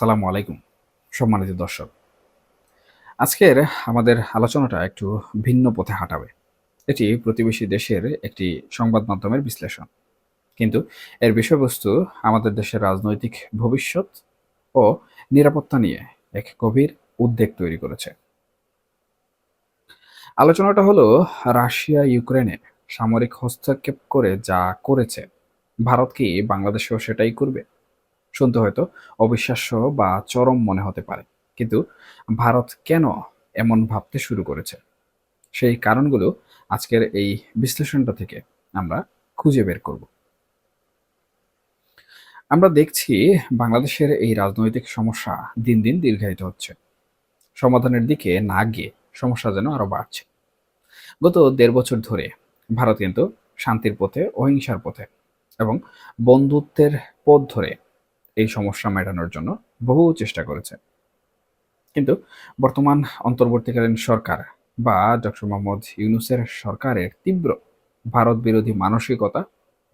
আসসালামু আলাইকুম, সম্মানিত দর্শক। আজকের আমাদের আলোচনাটা একটু ভিন্ন পথে হাঁটাবে। এটি প্রতিবেশী দেশের একটি সংবাদ মাধ্যমের বিশ্লেষণ। কিন্তু এর বিষয়বস্তু আমাদের দেশের রাজনৈতিক ভবিষ্যৎ ও নিরাপত্তা নিয়ে এক গভীর উদ্বেগ তৈরি করেছে। আলোচনাটা হলো রাশিয়া, ইউক্রেনে সামরিক হস্তক্ষেপ করে যা করেছে। ভারত কি বাংলাদেশেও সেটাই করবে? শুনতে হয়তো অবিশ্বাস্য বা চরম মনে হতে পারে। কিন্তু ভারত কেন এমন ভাবতে শুরু করেছে? সেই কারণগুলো আজকের এই বিশ্লেষণটা থেকে আমরা খুঁজে বের করব। আমরা দেখছি বাংলাদেশের এই রাজনৈতিক সমস্যা দিন দিন দীর্ঘায়িত হচ্ছে। সমাধানের দিকে না গিয়ে সমস্যা যেন আরও বাড়ছে। গত দেড় বছর ধরে ভারত কিন্তু শান্তির পথে, অহিংসার পথে এবং বন্ধুত্বের পথ ধরে এই সমস্যা মেটানোর জন্য বহু চেষ্টা করেছে। কিন্তু বর্তমান অন্তর্বর্তীকালীন সরকার বা ডক্টর মোহাম্মদ ইউনুসের সরকারের তীব্র ভারত বিরোধী মানসিকতা,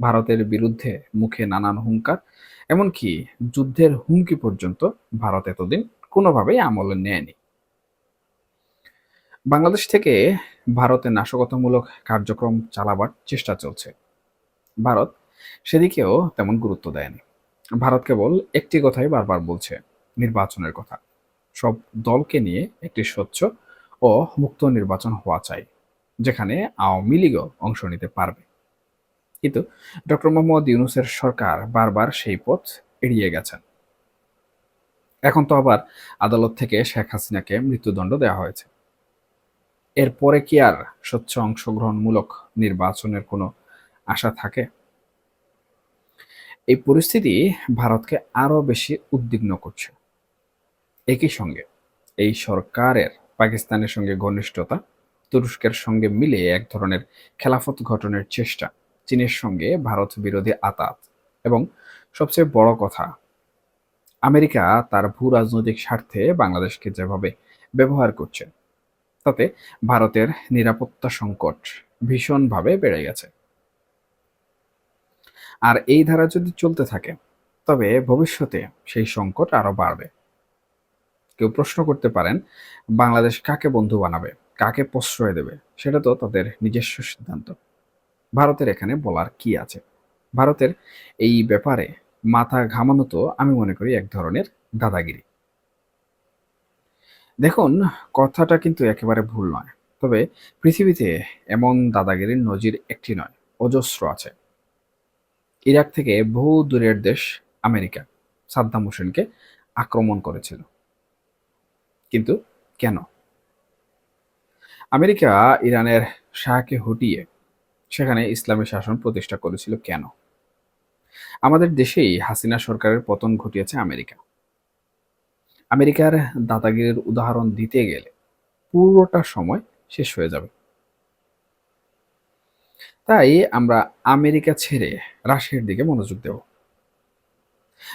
ভারতের বিরুদ্ধে মুখে নানান হুঙ্কার, এমনকি যুদ্ধের হুমকি পর্যন্ত ভারত এতদিন কোনোভাবেই আমলে নেয়নি। বাংলাদেশ থেকে ভারতে নাশকতামূলক কার্যক্রম চালাবার চেষ্টা চলছে। ভারত সেদিকেও তেমন গুরুত্ব দেয়নি। ভারত কেবল একটি কথাই বারবার বলছে, নির্বাচনের কথা। সব দলকে নিয়ে একটি স্বচ্ছ ও মুক্ত নির্বাচন হওয়া চাই, যেখানে আওয়ামী লীগও অংশ নিতে পারবে। কিন্তু ডক্টর মোহাম্মদ ইউনুসের সরকার বারবার সেই পথ এড়িয়ে গেছেন। এখন তো আবার আদালত থেকে শেখ হাসিনাকে মৃত্যুদণ্ড দেওয়া হয়েছে। এরপরে কি আর স্বচ্ছ অংশগ্রহণমূলক নির্বাচনের কোনো আশা থাকে? এই পরিস্থিতি ভারতকে আরও বেশি উদ্বিগ্ন করছে। একই সঙ্গে এই সরকারের, পাকিস্তানের সঙ্গে ঘনিষ্ঠতা, তুরস্কের সঙ্গে মিলে এক ধরনের খেলাফত গঠনের চেষ্টা, চীনের সঙ্গে ভারত বিরোধী আতাত। এবং সবচেয়ে বড় কথা, আমেরিকা তার ভূ রাজনৈতিক স্বার্থে বাংলাদেশকে যেভাবে ব্যবহার করছে, তাতে ভারতের নিরাপত্তা সংকট ভীষণভাবে বেড়ে গেছে। আর এই ধারা যদি চলতে থাকে, তবে ভবিষ্যতে সেই সংকট আরও বাড়বে। কেউ প্রশ্ন করতে পারেন, বাংলাদেশ কাকে বন্ধু বানাবে, কাকে প্রশ্রয় দেবে, সেটা তো তাদের নিজস্ব সিদ্ধান্ত। ভারতের এখানে বলার কি আছে? ভারতের এই ব্যাপারে মাথা ঘামানো তো আমি মনে করি এক ধরনের দাদাগিরি। দেখুন, কথাটা কিন্তু একেবারে ভুল নয়, তবে পৃথিবীতে এমন দাদাগিরির নজির একটি নয়, অজস্র আছে। ইরাক থেকে বহু দূরের দেশ আমেরিকা সাদ্দাম হোসেনকে আক্রমণ করেছিল। কিন্তু কেন? আমেরিকা ইরানের শাহকে হটিয়ে সেখানে ইসলামী শাসন প্রতিষ্ঠা করেছিল কেন? আমাদের দেশেই হাসিনা সরকারের পতন ঘটিয়েছে আমেরিকা। আমেরিকার দাদাগিরির উদাহরণ দিতে গেলে পুরোটা সময় শেষ হয়ে যাবে। তাই আমরা আমেরিকা ছেড়ে রাশিয়ার দিকে মনোযোগ দেব।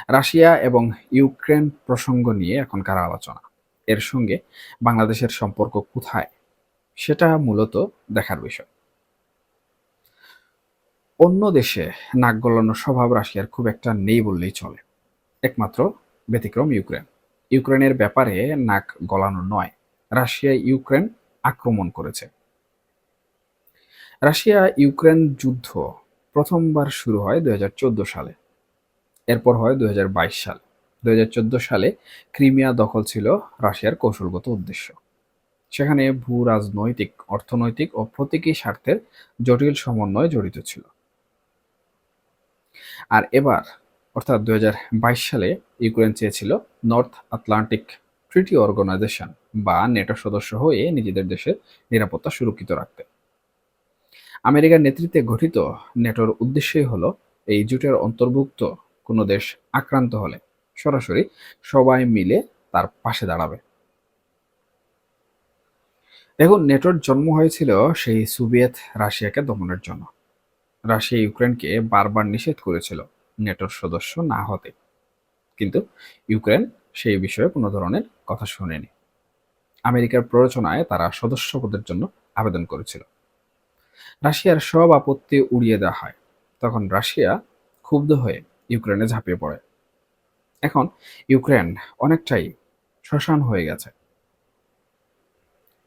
রাশিয়া এবং ইউক্রেন প্রসঙ্গ নিয়ে এখনকার আলোচনা? এর সঙ্গে বাংলাদেশের সম্পর্ক কোথায়? সেটা মূলত দেখার বিষয়। অন্য দেশে নাক গলানোর স্বভাব রাশিয়ার খুব একটা নেই বললেই চলে। একমাত্র ব্যতিক্রম ইউক্রেন। ইউক্রেনের ব্যাপারে নাক গলানো নয়। রাশিয়া ইউক্রেন আক্রমণ করেছে। রাশিয়া ইউক্রেন যুদ্ধ প্রথমবার শুরু হয় দুই হাজার চোদ্দ সালে। এরপর হয় দুই হাজার বাইশ সাল। দুই হাজার চোদ্দ সালে ক্রিমিয়া দখল ছিল রাশিয়ার কৌশলগত উদ্দেশ্য। সেখানে ভূ রাজনৈতিক, অর্থনৈতিক ও প্রতীকী স্বার্থের জটিল সমন্বয় জড়িত ছিল। আর এবার, অর্থাৎ দুই হাজার বাইশ সালে ইউক্রেন চেয়েছিল নর্থ আটলান্টিক ট্রিটি অর্গানাইজেশন বা নেটো সদস্য হয়ে নিজেদের দেশের নিরাপত্তা সুরক্ষিত রাখতে। আমেরিকার নেতৃত্বে গঠিত নেটোর উদ্দেশ্যই হলো এই জোটের অন্তর্ভুক্ত কোনো দেশ আক্রান্ত হলে। সরাসরি সবাই মিলে তার পাশে দাঁড়াবে। দেখুন, নেটোর জন্ম হয়েছিল সেই সোভিয়েত রাশিয়াকে দমনের জন্য। রাশিয়া ইউক্রেনকে বারবার নিষেধ করেছিল নেটোর সদস্য না হতে। কিন্তু ইউক্রেন সেই বিষয়ে কোনো ধরনের কথা শুনেনি। আমেরিকার প্ররোচনায় তারা সদস্য পদের জন্য আবেদন করেছিল। রাশিয়ার সব আপত্তি উড়িয়ে দেওয়া হয়। তখন রাশিয়া ক্ষুব্ধ হয়ে ইউক্রেনে ঝাঁপিয়ে পড়ে। এখন ইউক্রেন অনেকটাই শ্মশান হয়ে গেছে।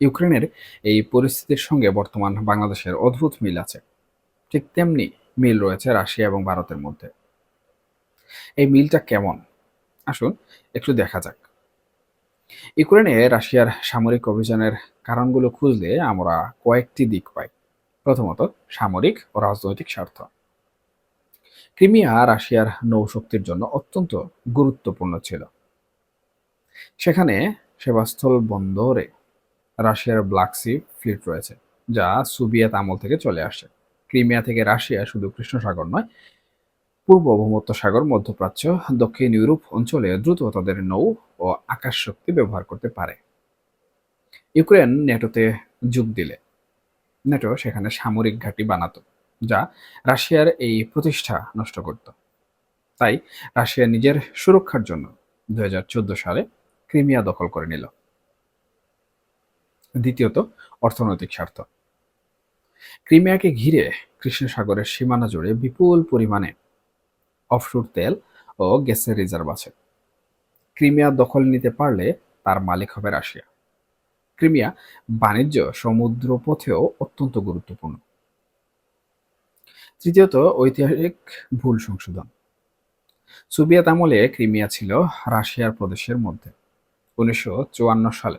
ইউক্রেনের এই পরিস্থিতির সঙ্গে বর্তমান বাংলাদেশের অদ্ভুত মিল আছে। ঠিক তেমনি মিল রয়েছে রাশিয়া এবং ভারতের মধ্যে। এই মিলটা কেমন? আসুন একটু দেখা যাক। ইউক্রেনে রাশিয়ার সামরিক অভিযানের কারণগুলো খুঁজলে আমরা কয়েকটি দিক পাই। প্রথমত সামরিক ও রাজনৈতিক স্বার্থ। ক্রিমিয়া রাশিয়ার নৌশক্তির জন্য অত্যন্ত গুরুত্বপূর্ণ ছিল। সেখানে সেবাস্থল বন্দরে রাশিয়ার ব্ল্যাক সি ফ্লিট রয়েছে, যা সোভিয়েত আমল থেকে চলে আসে। ক্রিমিয়া থেকে রাশিয়া শুধু কৃষ্ণ সাগর নয়, পূর্ব ভূমধ্য সাগর, মধ্যপ্রাচ্য, দক্ষিণ ইউরোপ অঞ্চলে দ্রুত তাদের নৌ ও আকাশ শক্তি ব্যবহার করতে পারে। ইউক্রেন নেটোতে যোগ দিলে নেটো সেখানে সামরিক ঘাঁটি বানাতো, যা রাশিয়ার এই প্রতিষ্ঠা নষ্ট করত। তাই রাশিয়া নিজের সুরক্ষার জন্য দু হাজার চোদ্দ সালে ক্রিমিয়া দখল করে নিল। দ্বিতীয়ত, অর্থনৈতিক স্বার্থ। ক্রিমিয়াকে ঘিরে কৃষ্ণ সাগরের সীমানা জুড়ে বিপুল পরিমাণে অফশুর তেল ও গ্যাসের রিজার্ভ আছে। ক্রিমিয়া দখল নিতে পারলে তার মালিক হবে রাশিয়া। ক্রিমিয়া বাণিজ্য সমুদ্র পথেও অত্যন্ত গুরুত্বপূর্ণ। তৃতীয়ত, ঐতিহাসিক ভুল সংশোধন। সোভিয়েত আমলে ক্রিমিয়া ছিল রাশিয়ার প্রদেশের মধ্যে। উনিশশো চুয়ান্ন সালে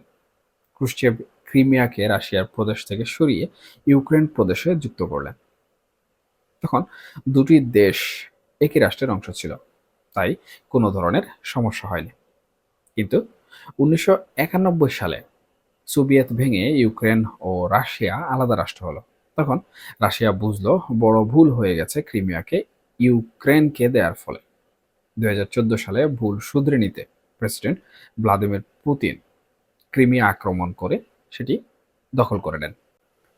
ক্রুশ্চেভ ক্রিমিয়াকে রাশিয়ার প্রদেশ থেকে সরিয়ে ইউক্রেন প্রদেশে যুক্ত করলেন। তখন দুটি দেশ একই রাষ্ট্রের অংশ ছিল, তাই কোনো ধরনের সমস্যা হয়নি। কিন্তু উনিশশো একানব্বই সালে সোভিয়েত ভেঙে ইউক্রেন ও রাশিয়া আলাদা রাষ্ট্র হলো। তখন রাশিয়া বুঝলো বড় ভুল হয়ে গেছে ক্রিমিয়াকে ইউক্রেনকে দেওয়ার ফলে। দুই হাজার চোদ্দ সালে ভুল শুধরে নিতে প্রেসিডেন্ট ভ্লাদিমির পুতিন ক্রিমিয়া আক্রমণ করে সেটি দখল করে নেন।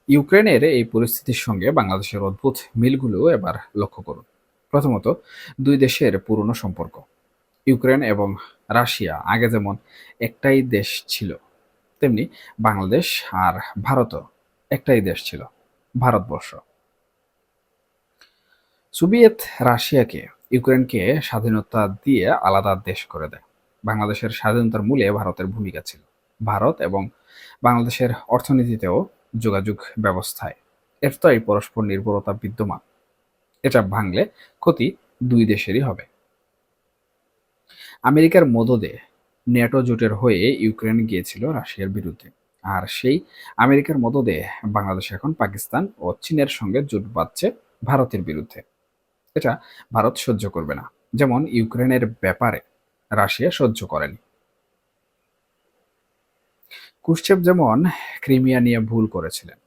ইউক্রেনের এই পরিস্থিতির সঙ্গে বাংলাদেশের অদ্ভুত মিলগুলো এবার লক্ষ্য করুন। প্রথমত, দুই দেশের পুরনো সম্পর্ক। ইউক্রেন এবং রাশিয়া আগে যেমন একটাই দেশ ছিল তেমনি বাংলাদেশ আর ভারতও একটাই দেশ ছিল, ভারতবর্ষ। সোভিয়েত রাশিয়াকে ইউক্রেনকে স্বাধীনতা দিয়ে আলাদা দেশ করে দেয়। বাংলাদেশের স্বাধীনতার মূলে ভারতের ভূমিকা ছিল। ভারত এবং বাংলাদেশের অর্থনীতিতেও যোগাযোগ ব্যবস্থায় এতটাই পরস্পর নির্ভরতা বিদ্যমান। এটা ভাঙলে ক্ষতি দুই দেশেরই হবে। আমেরিকার মদদে ন্যাটো জোটের হয়ে ইউক্রেন গিয়েছিল রাশিয়ার বিরুদ্ধে। আর সেই আমেরিকার মদদে বাংলাদেশ এখন পাকিস্তান ও চীনের সঙ্গে জোট বাঁধছে ভারতের বিরুদ্ধে। এটা ভারত সহ্য করবে না। যেমন ইউক্রেনের ব্যাপারে রাশিয়া সহ্য করেনি। কুশ্চেপ যেমন ক্রিমিয়া নিয়ে ভুল করেছিলেন,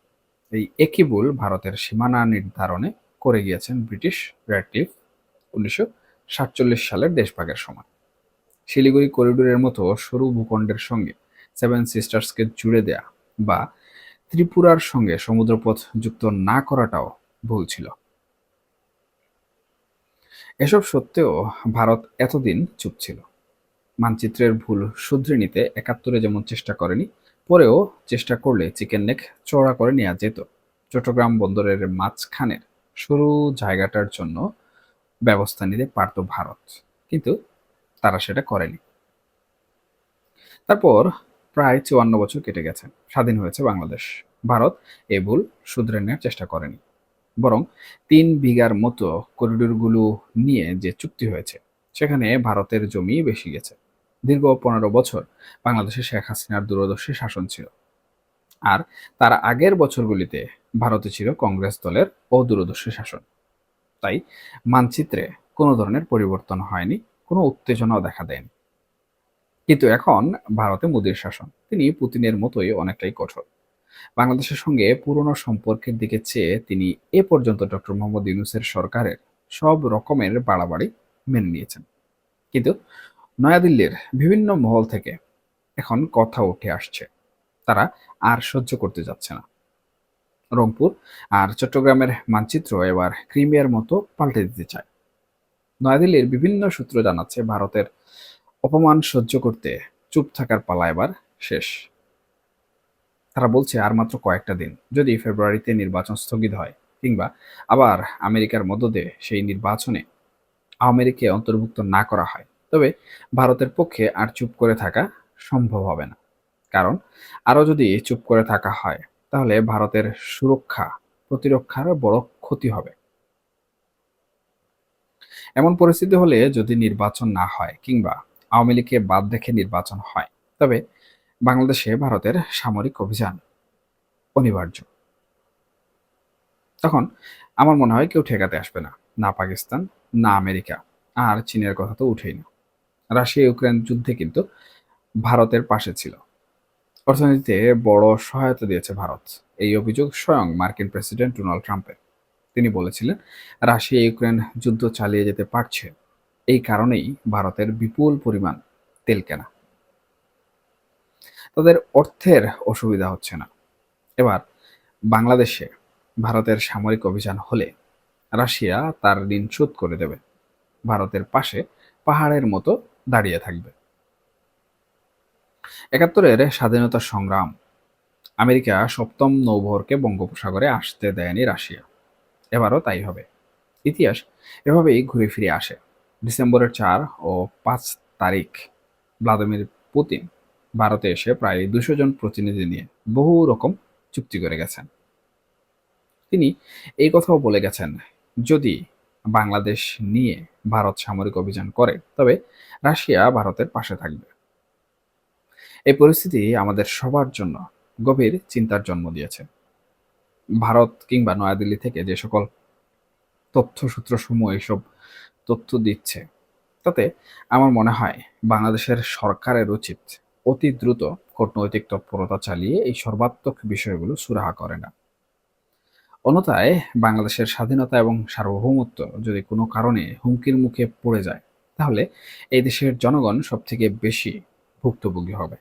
এই একই ভুল ভারতের সীমানা নির্ধারণে করে গিয়েছেন ব্রিটিশ রেডক্লিফ উনিশশো সাতচল্লিশ সালের দেশভাগের সময়। শিলিগুড়ি করিডোরের মতো সরু ভূখণ্ডের সঙ্গে সেভেন সিস্টার্সকে জুড়ে দেয়া বা ত্রিপুরার সঙ্গে সমুদ্রপথ যুক্ত না করাটাও ভুল ছিল। এসব সত্ত্বেও ভারত এতদিন চুপ ছিল। মানচিত্রের ভুল শুধরে নিতে একাত্তরে যেমন চেষ্টা করেনি, পরেও চেষ্টা করলে চিকেন নেক চড়া করে নেওয়া যেত। চট্টগ্রাম বন্দরের মাঝখানের সরু জায়গাটার জন্য ব্যবস্থা নিতে পারত ভারত। কিন্তু তারা সেটা করেনি। তারপর প্রায় চুয়ান্ন বছর কেটে গেছে। স্বাধীন হয়েছে বাংলাদেশ। ভারত এ ভুল শুধরে নেওয়ার চেষ্টা করেনি। বরং তিন বিঘার মতো করিডোরগুলো নিয়ে যে চুক্তি হয়েছে, সেখানে ভারতের জমি বেশি গেছে। দীর্ঘ পনেরো বছর বাংলাদেশে শেখ হাসিনার দূরদর্শী শাসন ছিল। আর তার আগের বছরগুলিতে ভারতে ছিল কংগ্রেস দলের অদূরদর্শী শাসন। তাই মানচিত্রে কোনো ধরনের পরিবর্তন হয়নি। কোনো উত্তেজনাও দেখা দেয়নি। কিন্তু এখন ভারতে মোদীর শাসন, তিনি পুতিনের মতোই অনেকটাই কঠোর। বাংলাদেশের সঙ্গে পুরনো সম্পর্কের দিকে চেয়ে তিনি এ পর্যন্ত ডক্টর মোহাম্মদ ইউনুসের সরকারের সব রকমের বাড়াবাড়ি মেনে নিয়েছেন। কিন্তু নয়াদিল্লির বিভিন্ন মহল থেকে এখন কথা উঠে আসছে, তারা আর সহ্য করতে যাচ্ছে না। রংপুর আর চট্টগ্রামের মানচিত্র এবার ক্রিমিয়ার মতো পাল্টে দিতে চায়। নয়াদিল্লির বিভিন্ন সূত্র জানাচ্ছে, ভারতের অপমান সহ্য করতে চুপ থাকার পালা এবার শেষ। তারা বলছে, আর মাত্র কয়েকটা দিন, যদি ফেব্রুয়ারিতে নির্বাচন স্থগিত হয়, কিংবা আবার আমেরিকার মদদে সেই নির্বাচনে লীগকে অন্তর্ভুক্ত না করা হয়, তবে ভারতের পক্ষে আর চুপ করে থাকা সম্ভব হবে না। কারণ, আরও যদি চুপ করে থাকা হয়, তাহলে ভারতের সুরক্ষা প্রতিরক্ষার বড় ক্ষতি হবে। এমন পরিস্থিতি হলে যদি নির্বাচন না হয় কিংবা আওয়ামী লীগকে বাদ দেখে নির্বাচন হয়, তবে বাংলাদেশে ভারতের সামরিক অভিযান অনিবার্য। তখন আমার মনে হয় কেউ ঠেকাতে আসবে না না পাকিস্তান, না আমেরিকা, আর চীনের কথা তো উঠেই না। রাশিয়া, ইউক্রেন যুদ্ধে কিন্তু ভারতের পাশে ছিল। অর্থনীতিতে বড় সহায়তা দিয়েছে ভারত। এই অভিযোগ স্বয়ং মার্কিন প্রেসিডেন্ট ডোনাল্ড ট্রাম্পের। তিনি বলেছিলেন, রাশিয়া ইউক্রেন যুদ্ধ চালিয়ে যেতে পারছে। এই কারণেই ভারতের বিপুল পরিমাণ তেল কেনা। তাদের অর্থের অসুবিধা হচ্ছে না। এবার বাংলাদেশে ভারতের সামরিক অভিযান হলে রাশিয়া তার ঋণ শোধ করে দেবে। ভারতের পাশে পাহাড়ের মতো দাঁড়িয়ে থাকবে। একাত্তরের স্বাধীনতা সংগ্রাম, আমেরিকা সপ্তম নৌবহরকে বঙ্গোপসাগরে আসতে দেয়নি রাশিয়া। এবারও তাই হবে। ইতিহাস এভাবেই ঘুরে ফিরে আসে। ডিসেম্বরের চার ও পাঁচ তারিখ ভ্লাদিমির পুতিন ভারতে এসে প্রায় দুশো জন প্রতিনিধি নিয়ে বহু রকম চুক্তি করে গেছেন। তিনি এই কথাও বলে গেছেন, যদি বাংলাদেশ নিয়ে ভারত সামরিক অভিযান করে, তবে রাশিয়া ভারতের পাশে থাকবে। এই পরিস্থিতি আমাদের সবার জন্য গভীর চিন্তার জন্ম দিয়েছে। ভারত কিংবা নয়াদিল্লি থেকে যে সকল তথ্যসূত্রসমূহ এইসব তথ্য দিচ্ছে, তাতে আমার মনে হয় বাংলাদেশের সরকারের উচিত অতি দ্রুত কূটনৈতিক তৎপরতা চালিয়ে এই সর্বাত্মক বিষয়গুলো সুরাহা করে না। অন্যথায় বাংলাদেশের স্বাধীনতা এবং সার্বভৌমত্ব যদি কোনো কারণে হুমকির মুখে পড়ে যায়, তাহলে এই দেশের জনগণ সবথেকে বেশি ভুক্তভোগী হবে।